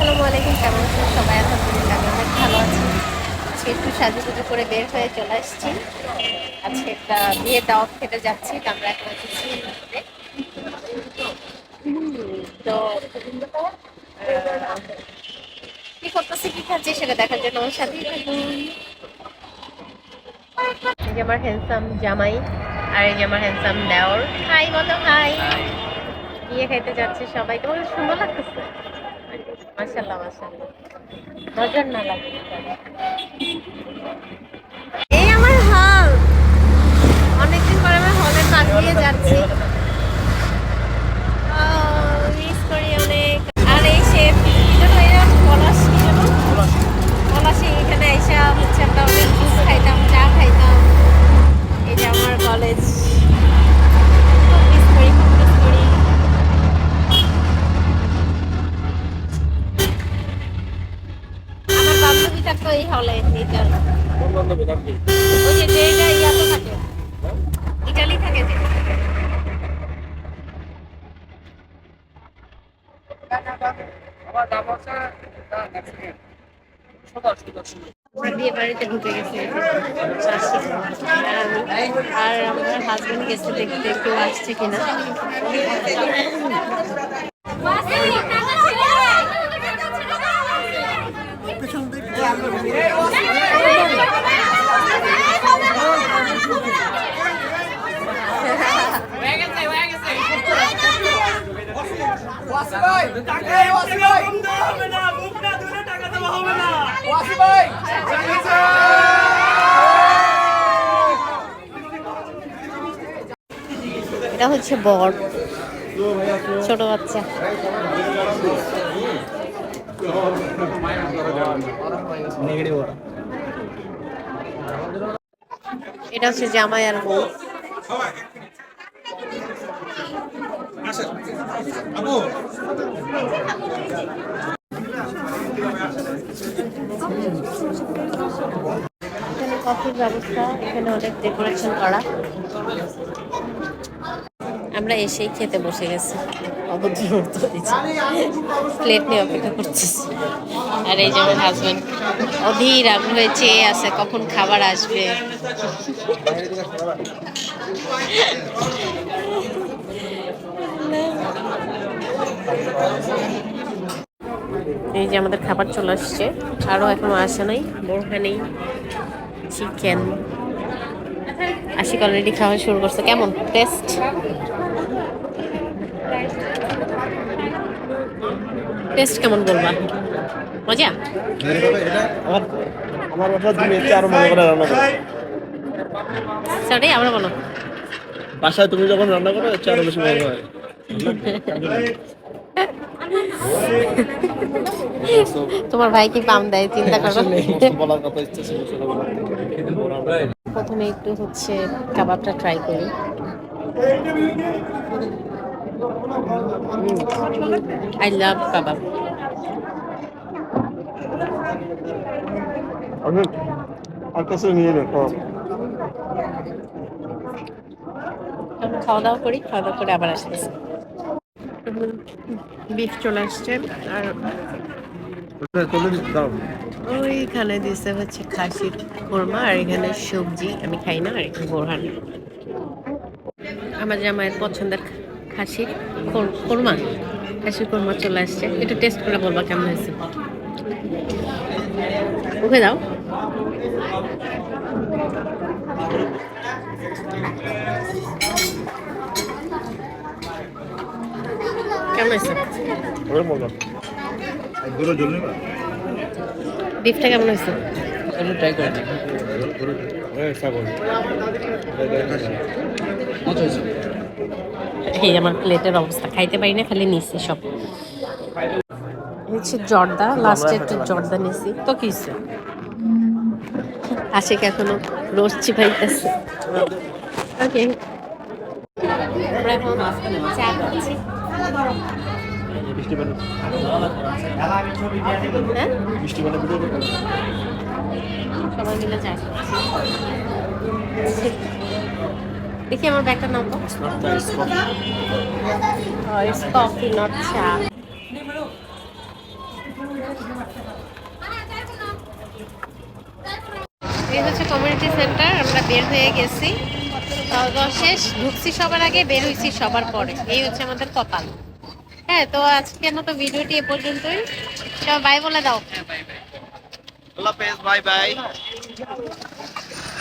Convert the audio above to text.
আসসালামু আলাইকুম, কেমন আছেন সবাই? আলহামদুলিল্লাহ, আমি অনেক ভালো আছি। আজকে একটু সাজুগুজু করে বের হয়ে চলে আসছি। আজকে একটা বিয়ে দাওয়াত খেতে যাচ্ছি আমরা এখন এসেছি তো, কি করতেছি, কি খাচ্ছি সেটা দেখার জন্য থাকুন এই আমার হ্যান্ডসাম জামাই, আর এই যে আমার হ্যান্ডসাম দেওর। হাই বলো, হাই। বিয়ে খাইতে যাচ্ছে সবাই তোমার সুন্দর লাগতেছে। নজর না এই আমার হল অনেকদিন পরে আমার হলে কাজ দিয়ে যাচ্ছি মিস করি অনেক আর এই সে কি যেন এরা পলাশ কি যেন পলাশি এখানে এসে হচ্ছে আমরা অনেক জুস খাইতাম চা খাইতাম এই যে আমার কলেজ খুব মিস করি খুব মিস করি আমার থাকতো এই হলে এইটার ওই যে যেটা ইয়াতে থাকে। ইটালি থাকে যে। বিয়ে বাড়িতে ঢুকে গেছে। আর আমার হাজবেন্ড গেছে দেখতে কেউ আসছে কিনা ওয়াসি ভাই টাকা ওয়াসি ভাই হবে না মুখ না দূরে টাকা দেওয়া হবে না ওয়াসি ভাই এটা হচ্ছে বর। ছোট বাচ্চা। এটা হচ্ছে জামাই আর বউ। এখানে কফির ব্যবস্থা, এখানে অনেক ডেকোরেশন করা। আমরা এসেই খেতে বসে গেছি। অভদ্র প্লেট নিয়ে অপেক্ষা করতেছি। আর এই যে আমার হাজবেন্ড অধীর আগ্রহে চেয়ে আছে কখন খাবার আসবে। এই যে আমাদের খাবার চলে আসছে। আরও এখনও আসে নাই বোরহা নেই চিকেন আশিক অলরেডি খাওয়া শুরু করছে। কেমন? টেস্ট টেস্ট কেমন বলবা? মজা? আমার বাসা তুমি একটু আরও মনে করে রান্না করো সরি আমরা বলো। বাসায় তুমি যখন রান্না করো একটু আরও বেশি মনে হয়। তোমার ভাই কি পাম দেয়? চিন্তা করো। বলার কথা ইচ্ছে ছিল সেটা বলার থেকে। প্রথমে একটু হচ্ছে কাবাবটা ট্রাই করি। আই লাভ কাবাব আমি আর কাছে নিয়ে দেখো আমি খাওয়া দাওয়া করি খাওয়া দাওয়া করে আবার আসতেছি। বিফ চলে আসছে আর ওইখানে দিছে হচ্ছে খাসির কোরমা আর এখানে সবজি। আমি খাই না আর এখানে বোরহান। আমার জামাইয়ের পছন্দের খাসির কোর- কোরমা খাসির কোরমা চলে আসছে। একটু টেস্ট করে বলবা কেমন হয়েছে? ওকে দাও কেমন হয়েছে? বিফটা কেমন হয়েছে? ট্রাই করে মজা হয়েছে। এই আমার প্লেটের অবস্থা খাইতে পারি না খালি নিচ্ছি সব। হচ্ছে জর্দা লাস্টে একটু জর্দা নিছি। তো কি হইছে? আশিক এখনও রোজ চিপাইতেছে। ওকে আমরা এখন চা খাচ্ছি। বৃষ্টি পানি হ্যাঁ? সবাই মিলে চা খাচ্ছি। দেখি আমার ব্যাগটা নাম কফি নট চা। এই হচ্ছে কমিউনিটি সেন্টার আমরা বের হয়ে গেছি। শেষ ঢুকছি সবার আগে বের হয়েছি সবার পরে। এই হচ্ছে আমাদের কপাল। হ্যাঁ তো আজকের মতো ভিডিওটি এ পর্যন্তই। সবাই বাই বলে দাও। আল্লাহ হাফেজ বাই বাই